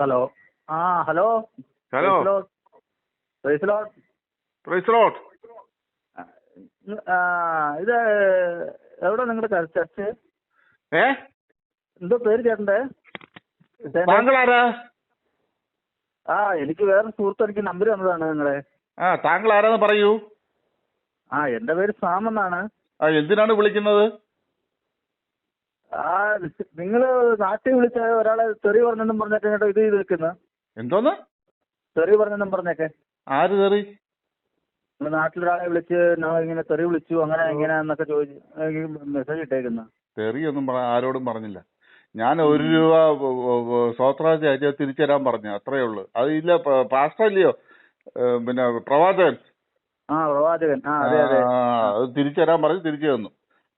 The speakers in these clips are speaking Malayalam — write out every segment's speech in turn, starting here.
ഹലോ. ആ ഹലോ. ഹലോ. ഇത് എവിടെ നിങ്ങളുടെ ചർച്ച്? ഏ? എന്തോ പേര് ചേട്ടന്റെ- ആ എനിക്ക് വേറെ സുഹൃത്ത് എനിക്ക് നമ്പർ തന്നതാണ് നിങ്ങളെ. ആ താങ്കൾ ആരാന്ന് പറയൂ. ആ എന്റെ പേര് സാം എന്നാണ്. ആ എന്തിനാണ് വിളിക്കുന്നത്? ആ നിങ്ങൾ നാട്ടിൽ വിളിച്ച ഒരാളെ തെറി പറഞ്ഞെന്നും പറഞ്ഞൊക്കെ കേട്ടോ ഇത് ചെയ്ത് വെക്കുന്ന എന്തോന്ന്? തെറി പറഞ്ഞെന്നും പറഞ്ഞൊക്കെ. ആര് തെറി? നിങ്ങൾ നാട്ടിലൊരാളെ വിളിച്ച് ഇങ്ങനെ തെറി വിളിച്ചു അങ്ങനെ ഇങ്ങനെ ചോദിച്ചു ചോദിച്ച് മെസ്സേജ് ഇട്ടേക്കുന്ന. തെറിയൊന്നും പറ ആരോടും പറഞ്ഞില്ല. ഞാൻ ഒരു രൂപ സ്വത്രാജ് അയച്ചാൽ തിരിച്ചു തരാൻ പറഞ്ഞു അത്രേ ഉള്ളൂ. അത് ഇല്ല പാസ്റ്റർ ഇല്ലയോ? പിന്നെ പ്രവാചകൻ? ആ പ്രവാചകൻ. ആ അതെ അതെ. അത് തിരിച്ചു തരാൻ പറഞ്ഞു തിരിച്ചു തന്നു.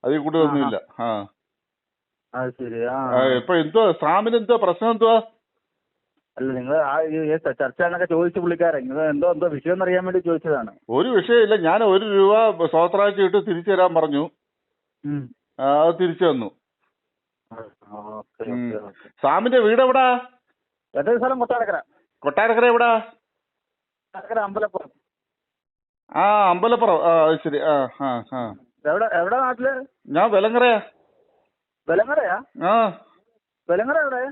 അതിൽ കൂടുതലൊന്നുമില്ല. ആ. അത് ശരി. ആ. ഇപ്പൊ എന്തോ സാമിന് എന്തോ പ്രശ്നം എന്തുവാ അല്ല നിങ്ങൾ ആ ചർച്ച എന്നൊക്കെ ചോദിച്ചു പുള്ളിക്കാരൻ നിങ്ങൾ എന്തോ എന്തോ വിഷയം എന്നറിയാൻ വേണ്ടി ചോദിച്ചതാണ്. ഒരു വിഷയമില്ല ഞാൻ ഒരു രൂപ സ്വാത്രാഴ്ച ഇട്ട് തിരിച്ചു തരാൻ പറഞ്ഞു. അത് തിരിച്ചു തന്നു. സാമിന്റെ വീട് എവിടാ? എന്റെ സ്ഥലം കൊട്ടാരക്കര. കൊട്ടാരക്കര എവിടാ? അമ്പലപ്പുറം. ആ അമ്പലപ്പുറം. ആ ശരി. ആ ആ എവിടെ എവിടെ നാട്ടിൽ? ഞാൻ വെലങ്ങറയാ? ആ. വെലങ്ങര എവിടെ?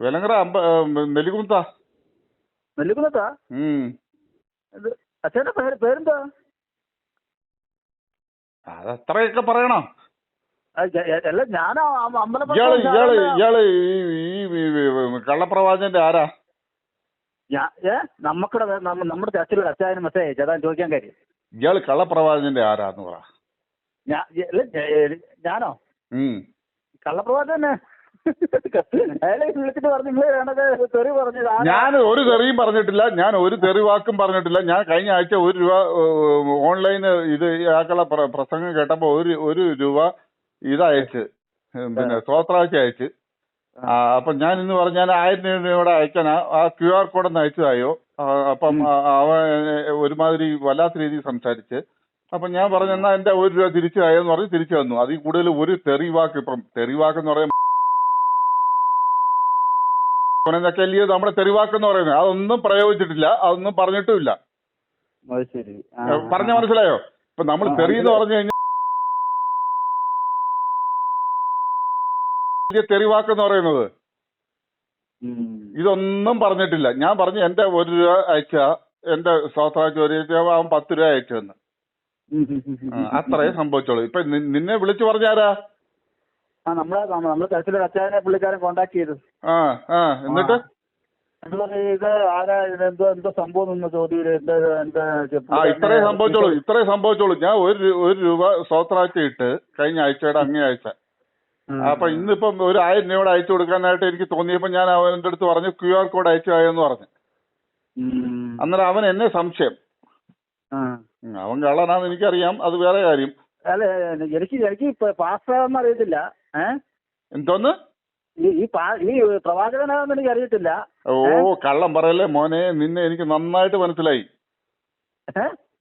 വെലങ്ങറ അമ്പ ആ, നെല്ലിക്കുളത്താ നെല്ലിക്കുന്നത്താ ഇത് അച്ഛന്റെ പേര് പേരെന്താ? അതത്രയൊക്കെ പറയണം. അല്ല ഞാൻ അമ്പലം ഇയാൾ ഇയാൾ ഇയാൾ ഈ കള്ളപ്രവാചന്റെ ആരാ? ഞാ- ഏ? നമുക്കിടെ നമ്മ- നമ്മുടെ ചർച്ചിൽ അച്ഛനും മറ്റേ അതാണ് ചോദിക്കാൻ കാര്യം. ഇയാൾ കള്ളപ്രവാചന്റെ ആരാന്ന് പറ. ഞാനോ? ഉം കള്ളപ്രവാചകൻ തന്നെ. അയാളെ വിളിച്ചിട്ട് പറഞ്ഞു നിങ്ങൾ വേണത് തെറി പറഞ്ഞു. ഞാൻ ഒരു തെറിയും പറഞ്ഞിട്ടില്ല. ഞാൻ ഒരു തെറി വാക്കും പറഞ്ഞിട്ടില്ല. ഞാൻ കഴിഞ്ഞ ആഴ്ച ഒരു രൂപ ഓൺലൈൻ ഇത് ആക്കുള്ള പ്ര- പ്രസംഗം കേട്ടപ്പോ ഒരു ഒരു രൂപ ഇതയച്ച്. പിന്നെ സ്വത്രാഴ്ച അയച്ച്. അപ്പൊ ഞാൻ ഇന്ന് പറഞ്ഞാൽ ആയിരം രൂപയുടെ അയക്കാൻ ആ ക്യു ആർ കോഡ് ഒന്ന് അയച്ചതായോ? അപ്പം അവ ഒരുമാതിരി വല്ലാത്ത രീതിയിൽ സംസാരിച്ച് അപ്പം ഞാൻ പറഞ്ഞു എന്നാ എന്റെ ഒരു രൂപ തിരിച്ചു ആയെന്ന് പറഞ്ഞ് തിരിച്ചു തന്നു. അതിൽ കൂടുതൽ ഒരു തെറിവാക്ക് ഇപ്പം തെറിവാക്ക് എന്ന് പറയുന്നത് എന്നൊക്കെ അല്ലയോ നമ്മുടെ തെറിവാക്ക് എന്ന് പറയുന്നത്. അതൊന്നും പ്രയോഗിച്ചിട്ടില്ല അതൊന്നും പറഞ്ഞിട്ടുമില്ല. പറഞ്ഞ മനസ്സിലായോ? ഇപ്പൊ നമ്മൾ തെറി എന്ന്. പറഞ്ഞു കഴിഞ്ഞാൽ വലിയ തെറിവാക്ക് എന്ന് പറയുന്നത്. ഇതൊന്നും പറഞ്ഞിട്ടില്ല. ഞാൻ പറഞ്ഞു എന്റെ ഒരു രൂപ അയച്ച എന്റെ രൂപ അവൻ പത്ത് രൂപ ഉം, ആ, അത്രേ സംഭവിച്ചോളൂ. ഇപ്പൊ നിന്നെ വിളിച്ചു പറഞ്ഞാരാ? ആ നമ്മളെ നമ്മ- നമ്മളെ പുള്ളിക്കാരൻ കോണ്ടാക്ട് ചെയ്തു. ആ ആ എന്നിട്ട്? ഇത് ആരാ എന്തോ എന്തോ സംഭവം ചോദ്യം ഇത്രേ സംഭവിച്ചോളൂ ഇത്രേ സംഭവിച്ചോളൂ. ഞാൻ ഒരു ഒരു രൂപ സ്വത്രാഴ്ച ഇട്ട് കഴിഞ്ഞ ആഴ്ചയുടെ അങ്ങേ ആഴ്ച. അപ്പൊ ഇന്നിപ്പം ഒരു ആയിരം രൂപ അയച്ചു കൊടുക്കാനായിട്ട് എനിക്ക് തോന്നിയപ്പോ ഞാൻ അവന്റെ അടുത്ത് പറഞ്ഞു ക്യു ആർ കോഡ് അയച്ചു എന്ന് പറഞ്ഞു. അന്നേരം അവൻ എന്നെ സംശയം. അവൻ കള്ളനാന്ന് എനിക്കറിയാം. അത് വേറെ കാര്യം. അല്ല എനിക്ക് എനിക്ക് പാസ്റ്റാണെന്ന് അറിയത്തില്ല. ഏഹ് എന്തോന്ന്? ഈ ഈ പ്രവാചകനാണെന്ന് എനിക്ക് അറിയത്തില്ല. ഓ കള്ളം പറയല്ലേ മോനെ. നിന്നെ എനിക്ക് നന്നായിട്ട് മനസ്സിലായി.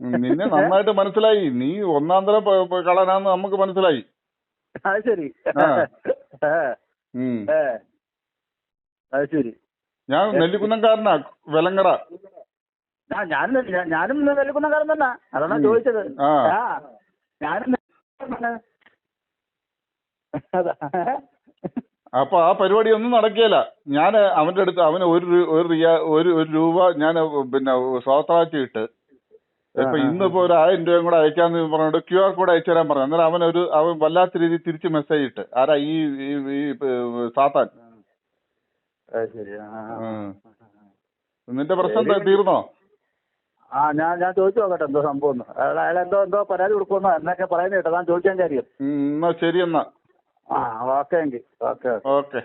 നിന്നെ നന്നായിട്ട് മനസ്സിലായി. നീ ഒന്നാം തരം കള്ളനാന്ന് നമുക്ക് മനസ്സിലായി. അത് ശരി. അത് ശരി. ഞാൻ നെല്ലിക്കുന്നംകാരനാ വെലങ്ങറ ആ ഞാനും ഞാനും നെല്ലിക്കുന്നകാരൻ തന്നെ. അതാണ് ചോദിച്ചത്. ആ. ഞാനും നെല്ലിക്കുന്നക്കാരൻ. അപ്പൊ ആ പരിപാടി ഒന്നും നടക്കുകയില്ല. ഞാൻ അവന്റെ അടുത്ത് അവന് ഒരു ഒരു റിയാ- ഒരു ഒരു രൂപ ഞാൻ പിന്നെ സ്വത്താഴ്ച ഇട്ട് ഇപ്പൊ ഇന്നിപ്പോ ഒരു ആയിരം രൂപയും കൂടെ അയക്കാന്ന് പറഞ്ഞു ക്യു ആർ കോഡ് അയച്ചു തരാൻ പറഞ്ഞു. അന്നേരം അവൻ ഒരു അവൻ വല്ലാത്ത രീതിയിൽ തിരിച്ച് മെസ്സേജ് ഇട്ട് ആരാ ഈ ഈ- സാത്താൻ. നിന്റെ പ്രശ്നം തീർന്നോ? ആ ഞാൻ ഞാൻ ചോദിച്ചു നോക്കട്ടെ എന്തോ സംഭവം. അയാൾ അയാൾ എന്തോ എന്തോ പരാതി കൊടുക്കുമെന്നോ? എന്നൊക്കെ പറയുന്നത് കേട്ടോ. ഞാൻ ചോദിക്കാൻ കാര്യം എന്നാ ശരി എന്നാ. ആ ഓക്കെ എങ്കിൽ. ഓക്കെ. ഓക്കെ.